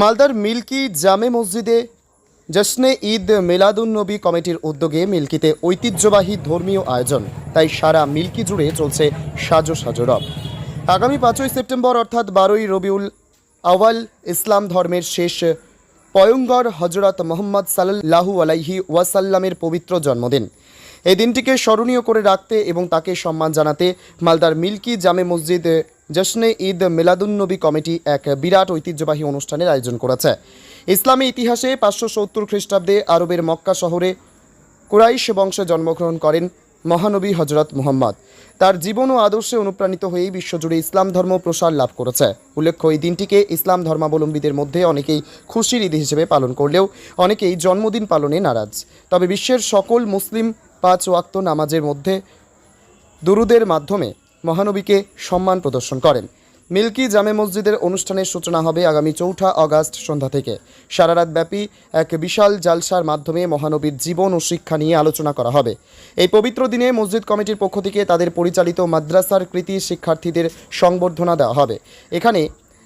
মালদার মিল্কি জামে মসজিদে জশ্নে ঈদ মিলাদুন্নবী কমিটির উদ্যোগে মিল্কিতে ঐতিহ্যবাহী ধর্মীয় আয়োজন। তাই সারা মিল্কি জুড়ে চলছে সাজো সাজো রব। আগামী পাঁচই সেপ্টেম্বর অর্থাৎ বারোই রবিউল আওয়াল ইসলাম ধর্মের শেষ পয়ঙ্গর হজরত মোহাম্মদ সাল্লাহু আলাইহি ওয়াসাল্লামের পবিত্র জন্মদিন। এই দিনটিকে স্মরণীয় করে রাখতে এবং তাকে সম্মান জানাতে মালদার মিল্কি জামে মসজিদ জশ্নে ঈদ মিলাদুন্নবী কমিটি এক বিরাট ঐতিহ্যবাহী অনুষ্ঠানের আয়োজন করেছে। ইসলামী ইতিহাসে পাঁচশো সত্তর খ্রিস্টাব্দে আরবের মক্কা শহরে কুরাইশ বংশে জন্মগ্রহণ করেন মহানবী হজরত মুহাম্মদ। তার জীবন ও আদর্শে অনুপ্রাণিত হয়েই বিশ্বজুড়ে ইসলাম ধর্ম প্রসার লাভ করেছে। উল্লেখ্য, এই দিনটিকে ইসলাম ধর্মাবলম্বীদের মধ্যে অনেকেই খুশির ঈদ হিসেবে পালন করলেও অনেকেই জন্মদিন পালনে নারাজ। তবে বিশ্বের সকল মুসলিম পাঁচ ওয়াক্ত নামাজের মধ্যে দুরুদের মাধ্যমে মহানবীকে সম্মান প্রদর্শন করেন। মিল্কি জামে মসজিদের অনুষ্ঠানের সূচনা হবে আগামী চৌঠা অগাস্ট সন্ধ্যা থেকে। সারা রাত ব্যাপী এক বিশাল জালসার মাধ্যমে মহানবীর জীবন ও শিক্ষা নিয়ে আলোচনা করা হবে। এই পবিত্র দিনে মসজিদ কমিটির পক্ষ থেকে তাদের পরিচালিত মাদ্রাসার কৃতি শিক্ষার্থীদের সংবর্ধনা দেওয়া হবে। এখানে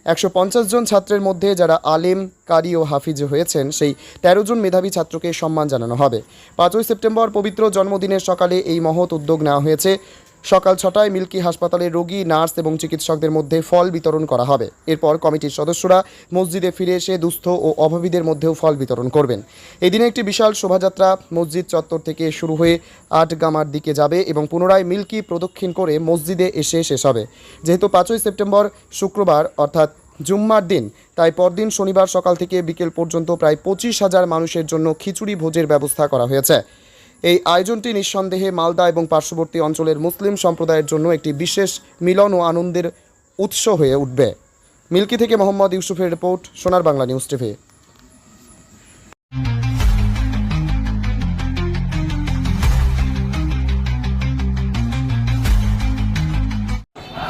একশো পঞ্চাশ জন ছাত্রের মধ্যে যারা আলেম, কারি ও হাফিজ হয়েছেন, সেই তেরো জন মেধাবী ছাত্রকে সম্মান জানানো হবে। পাঁচই সেপ্টেম্বর পবিত্র জন্মদিনের সকালে এই মহৎ উদ্যোগ নেওয়া হয়েছে। সকাল ছটায় মিল্কি হাসপাতালে রোগী, নার্স এবং চিকিৎসকদের মধ্যে ফল বিতরণ করা হবে। এরপর কমিটির সদস্যরা মসজিদে ফিরে এসে দুস্থ ও অভাবীদের মধ্যেও ফল বিতরণ করবেন। এদিনে একটি বিশাল শোভাযাত্রা মসজিদ চত্বর থেকে শুরু হয়ে আটগামার দিকে যাবে এবং পুনরায় মিল্কি প্রদক্ষিণ করে মসজিদে এসে শেষ হবে। যেহেতু পাঁচই সেপ্টেম্বর শুক্রবার, অর্থাৎ জুম্মার দিন, তাই পরদিন শনিবার সকাল থেকে বিকেল পর্যন্ত প্রায় পঁচিশ হাজার মানুষের জন্য খিচুড়ি ভোজের ব্যবস্থা করা হয়েছে। এই আয়োজনটি নিঃসন্দেহে মালদা এবং পার্শ্ববর্তী অঞ্চলের মুসলিম সম্প্রদায়ের জন্য একটি বিশেষ মিলন ও আনন্দের উৎস হয়ে উঠবে। মিল্কি থেকে মোহাম্মদ ইউসুফের report, Sonar Bangla news TV.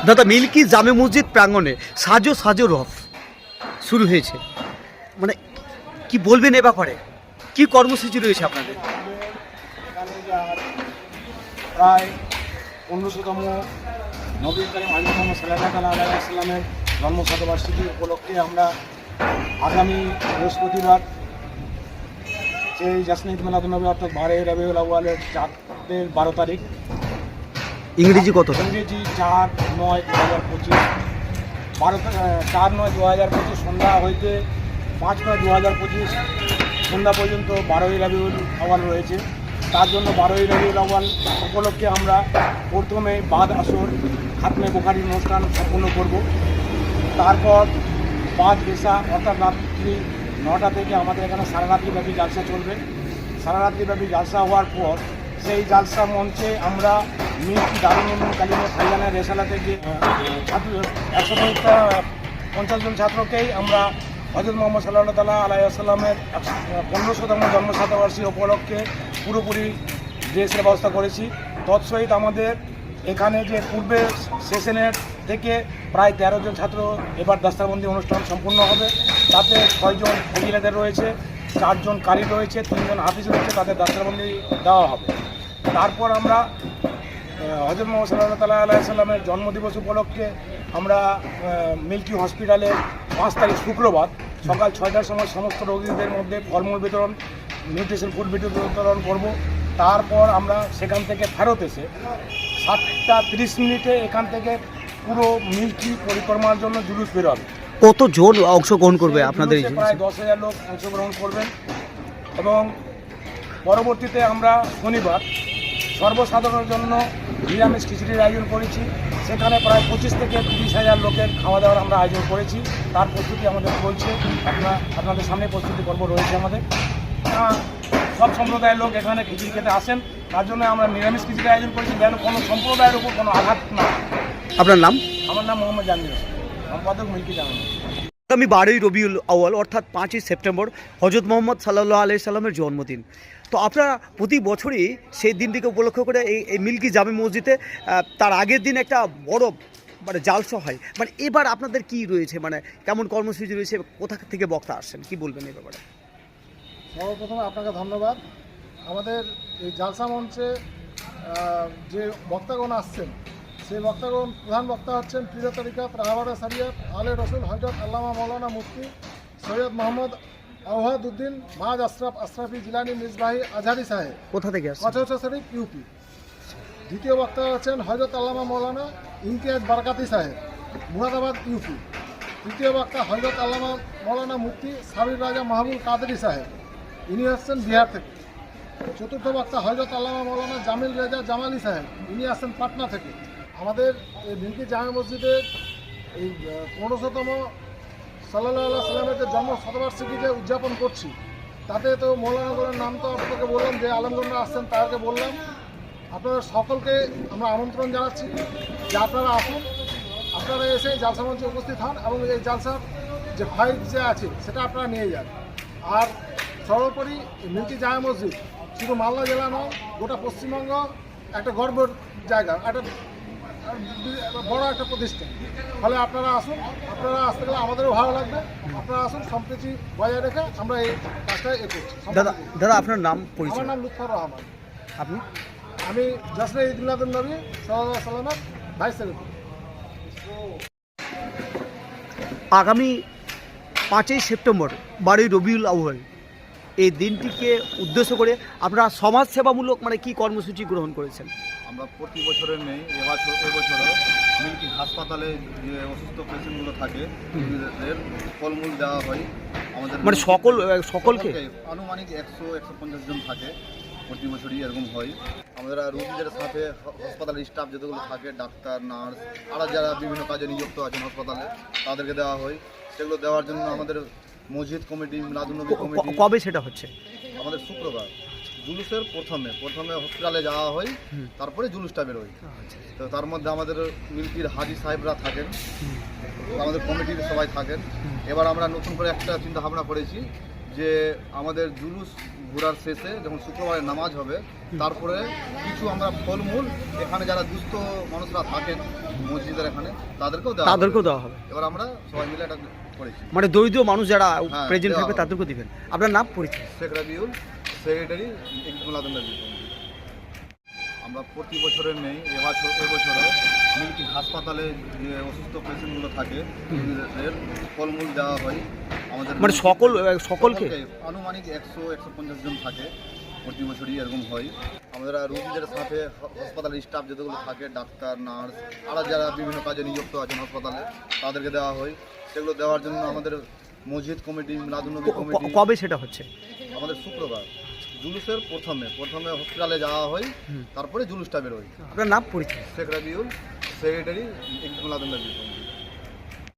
দাদা, মিল্কি জামে মসজিদ প্রাঙ্গণে সাজো সাজো রফ শুরু হয়েছে। মানে কি বলবেন এ ব্যাপারে? কি কর্মসূচি রয়েছে আপনাদের? প্রায় পনেরোশোতম নবী করিম আলী মোহাম্মদ সাল্লাহ তালা আলাইসাল্লামের জন্ম শতবার্ষিকী উপলক্ষে আমরা আগামী বৃহস্পতিবার সেই জাসনিদ মিলাদুলনবী অর্থাৎ বারে রবিউল আউ্বালের চারের বারো তারিখ। ইংরেজি কত? ইংরেজি চার নয় দু হাজার পঁচিশ। বারো চার নয় দু হাজার পঁচিশ সন্ধ্যা হইতে পাঁচ নয় দু হাজার পঁচিশ সন্ধ্যা পর্যন্ত বারোই রবিউল আওয়াল রয়েছে। তার জন্য বারোই রবিউল আওয়াল উপলক্ষে আমরা প্রথমে বাদ আসর খাতমে বোখারির অনুষ্ঠান সম্পূর্ণ করব। তারপর পাঁচ এসা অর্থাৎ রাত্রি নটা থেকে আমাদের এখানে সারা রাত্রিব্যাপী জালসা চলবে। সারা রাত্রিব্যাপী জালসা হওয়ার পর সেই জালসা মঞ্চে আমরা মিল্কি দারুণ উন্নয়ন কালিমা ফাইজানের থেকে ছাত্র একশো পঞ্চাশ জন ছাত্রকেই আমরা হজরত মোহাম্মদ সাল্লাহ তালা আলাইসাল্লামের পনেরোশোতম জন্ম শতবার্ষিকী উপলক্ষে পুরোপুরি ড্রেসের ব্যবস্থা করেছি। তৎসহিত আমাদের এখানে যে পূর্বে সেশনের থেকে প্রায় তেরো জন ছাত্র এবার দাস্তারবন্দি অনুষ্ঠান সম্পূর্ণ হবে। তাতে ছয়জন মহিলাদের রয়েছে চারজন কারি রয়েছে তিনজন হাফিজ রয়েছে, তাদের দাস্তারবন্দি দেওয়া হবে। তারপর আমরা হজরত মোহাম্মদ সাল্লাহ তাল্লাহ আলাইসাল্লামের জন্মদিবস উপলক্ষে আমরা মিল্কি হসপিটালে পাঁচ তারিখ শুক্রবার সকাল ছয়টার সময় সমস্ত রোগীদের মধ্যে ফলমূল বিতরণ নিউট্রিশন ফুড বিতরণ করব। তারপর আমরা সেখান থেকে ফেরত এসে সাতটা তিরিশ মিনিটে এখান থেকে পুরো মিল্কি পরিক্রমার জন্য জুলুস বেরোবে। কত জোর অংশগ্রহণ করবে আপনাদের প্রায় দশ হাজার লোক অংশগ্রহণ করবেন। এবং পরবর্তীতে আমরা শনিবার সর্বসাধারণের জন্য নিরামিষ খিচুড়ির আয়োজন করেছি। সেখানে প্রায় পঁচিশ থেকে তিরিশ হাজার লোকের খাওয়া দাওয়ার আমরা আয়োজন করেছি। তার প্রস্তুতি আমাদের চলছে। আপনার আপনাদের সামনে প্রস্তুতি পর্ব রয়েছে আমাদের। সব সম্প্রদায়ের লোক এখানে খিচুড়ি খেতে আসেন। তার জন্য আমরা নিরামিষ খিচুড়ি আয়োজন করেছি। যেন কোনো সম্প্রদায়ের উপর কোনো আঘাত না আপনার নাম? আমার নাম মোহাম্মদ জাহাঙ্গীর সম্পাদক মিল্কি জাহাঙ্গীর আগামী বারোই রবিউল আওয়াল অর্থাৎ পাঁচই সেপ্টেম্বর হজরত মোহাম্মদ সাল্লাহ আলি সাল্লামের জন্মদিন। তো আপনারা প্রতি বছরই সেই দিনটিকে উপলক্ষ করে এই এই মিল্কি জামে মসজিদে তার আগের দিন একটা বড় মানে জালসা হয়। মানে এবার আপনাদের কি রয়েছে? মানে কেমন কর্মসূচি রয়েছে? কোথা থেকে বক্তা আসছেন? কি বলবেন এই ব্যাপারে? সর্বপ্রথমে আপনাকে ধন্যবাদ। আমাদের এই জালসা মঞ্চে যে বক্তাগণ আসছেন সেই বক্তাগণ প্রধান বক্তা হচ্ছেন প্রিয় তরিকা রাহাবারা সারিয়াত আলে রসুল হজরত আল্লামা মৌলানা মুফতি সৈয়দ মোহাম্মদ আওহাদুদ্দিন মাজ আশরাফ আশরাফি জিলানি মিসবাহি আজহারি সাহেব। কোথা থেকে কচৌচা শরীফ ইউপি। দ্বিতীয় বক্তা আছেন হজরত আল্লামা মৌলানা ইমতিয়াজ বারকাতি সাহেব মুরাদাবাদ ইউপি। তৃতীয় বক্তা হজরত আল্লামা মৌলানা মুফতি সাবির রাজা মাহবুব কাদরি সাহেব। ইনি আসছেন বিহার থেকে। চতুর্থ বক্তা হজরত আল্লামা মৌলানা জামিল রেজা জামালি সাহেব, ইনি আসছেন পাটনা থেকে। আমাদের এই মিল্কি জামে মসজিদের এই পনেরোশোতম সাল্লাহ আল্লাহ সাল্লামের যে জন্ম শতবার্ষিকী যে উদযাপন করছি, তাতে তো মৌলানাগুলোর নাম তো আপনাকে বললাম, যে আলমগঞ্জরা আসছেন তাদেরকে বললাম। আপনাদের সকলকে আমরা আমন্ত্রণ জানাচ্ছি যে আপনারা আসুন, আপনারা এসে জালসা মঞ্চে উপস্থিত হন এবং এই জালসার যে ফাইল যে আছে, সেটা আপনারা নিয়ে যান। আর সর্বোপরি মিল্কি জামা মসজিদ শুধু মালদা জেলা নয় গোটা পশ্চিমবঙ্গ একটা গর্বের জায়গা একটা বড় একটা প্রতিষ্ঠান। ফলে আপনারা আসুন আপনারা আসতে গেলে আমাদেরও ভালো লাগবে। আপনারা আসুন সম্প্রীতি বজায় রেখে আমরা এই কাজটা এ করছি। দাদা দাদা আপনার নাম আমার পরিচয় নাম লুৎফর রহমান। আপনি? আমি জসরে ঈদ মিলাদুল নবী সাল্লাহ সাল্লামের ভাইস সেক্রেটারি। আগামী পাঁচই সেপ্টেম্বর বারোই রবিউল আউয়াল এই দিনটিকে উদ্দেশ্য করে আপনারা সমাজ সেবামূলক মানে কি কর্মসূচি গ্রহণ করেছেন? আমরা প্রতি বছরের নেই এবছর এবছরও মিল্কি হাসপাতালে যে অসুস্থ পেশেন্টগুলো থাকে ফলমূল দেওয়া হয়। আমাদের মানে সকল সকলকে? আনুমানিক একশো একশো পঞ্চাশ জন থাকে প্রতি বছরই এরকম হয়। আমাদের রোগীদের সাথে হাসপাতালের স্টাফ যতগুলো থাকে ডাক্তার নার্স আর যারা বিভিন্ন কাজে নিযুক্ত আছেন হাসপাতালে তাদেরকে দেওয়া হয়। সেগুলো দেওয়ার জন্য আমাদের মসজিদ কমিটি মিলাদুলনবী কমিটি। কবে সেটা হচ্ছে? আমাদের শুক্রবার। জুলুসের প্রথমে প্রথমে হসপিটালে যাওয়া হয় তারপরে জুলুসটা বেরোয়। তো তার মধ্যে আমাদের মিল্কির হাজি সাহেবরা থাকেন। আমাদের কমিটির সবাই থাকেন। এবার আমরা নতুন করে একটা চিন্তা ভাবনা করেছি যে আমাদের জুলুস ঘোরার শেষে যখন শুক্রবারে নামাজ হবে তারপরে কিছু আমরা ফলমূল এখানে যারা দুস্থ মানুষরা থাকেন মসজিদের এখানে তাদেরকেও দেওয়া তাদেরকেও দেওয়া হবে। এবার আমরা সবাই মিলে এটা করেছি। মানে দরিদ্র মানুষ যারা হ্যাঁ, প্রেজেন্ট থাকবে তাদেরকেও দিবেন। আপনার নাম পরিচয়? শেখ রাবিউল সেক্রেটারি আমরা প্রতি বছরের নেই এবছর এবছরও মিল্কি হাসপাতালে যে অসুস্থ পেশেন্টগুলো থাকে ফলমূল দেওয়া হয়। আমাদের মানে সকল সকলকে? আনুমানিক একশো একশো পঞ্চাশ জন থাকে প্রতি বছরই এরকম হয়। আমাদের রোগীদের সাথে হাসপাতালের স্টাফ যতগুলো থাকে ডাক্তার নার্স আর যারা বিভিন্ন কাজে নিযুক্ত আছেন হাসপাতালে তাদেরকে দেওয়া হয়। সেগুলো দেওয়ার জন্য আমাদের মসজিদ কমিটি মিলাদুলনবী ক- কমিটি কবে সেটা হচ্ছে? আমাদের শুক্রবার। জুলুসের প্রথমে প্রথমে হসপিটালে যাওয়া হয় তারপরে জুলুসটা বেরোয় আপনার নাম পরিচয় শেখ রাবিউল সেক্রেটারি মুলাদুল্লাহ